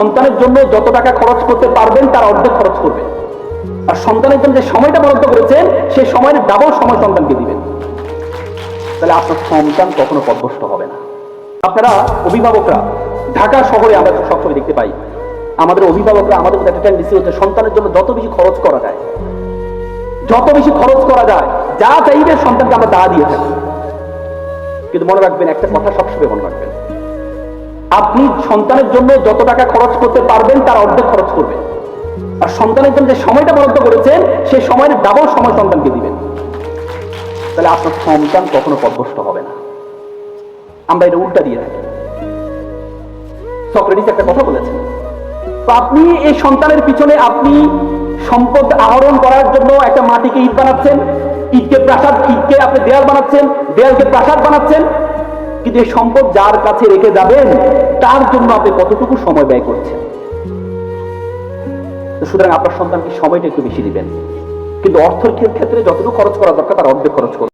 সন্তানের জন্য যত টাকা খরচ করতে পারবেন, তার অর্ধেক খরচ করবেন আর সন্তানের জন্য যে সময়টা বরাদ্দ করেছেন, সেই সময়ের ডাবল সময় সন্তানকে দিবেন। তাহলে আপনার সন্তান কখনো পদভষ্ট হবে না। আপনারা অভিভাবকরা, ঢাকা শহরে আমরা সবসময় দেখতে পাই, আমাদের অভিভাবকরা, আমাদের মধ্যে একটা টেন্ডেন্সি হচ্ছে সন্তানের জন্য যত বেশি খরচ করা যায়, যত বেশি খরচ করা যায়, যা চাইবে সন্তানকে আমরা তা দিয়ে থাকি। কিন্তু মনে রাখবেন, একটা কথা সবসময় মনে রাখবেন আপনি সন্তানের জন্য যত টাকা খরচ করতে পারবেন, তার অর্ধেক খরচ করবেন। আর সন্তানের জন্য যে সময়টা বরাদ্দ করেছেন সেই সময়ের ডাবল সময় সন্তানকে দিবেন। তাহলে আপনার সন্তান কখনো পদভষ্ট হবে না। আমরা এটা উল্টা দিয়ে থাকি। সক্রেটিস একটা কথা বলেছেন। তো আপনি এই সন্তানের পিছনে আপনি সম্পদ আহরণ করার জন্য একটা মাটিকে ইট বানাচ্ছেন। ইটকে প্রাসাদ, ইটকে আপনি দেয়াল বানাচ্ছেন। দেয়ালকে প্রাসাদ বানাচ্ছেন। এই সম্পদ যার কাছে রেখে যাবেন, তার জন্য আপনি কতটুকু সময় ব্যয় করছেন? সুতরাং আপনার সন্তানকে সময়টা একটু বেশি দিবেন। কিন্তু অর্থের ক্ষেত্রে যতটুকু খরচ করা দরকার, তার অর্ধেক খরচ করুন।